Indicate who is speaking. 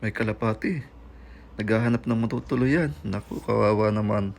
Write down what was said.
Speaker 1: May kalapati. Naghahanap ng matutuluyan. Naku, kawawa naman.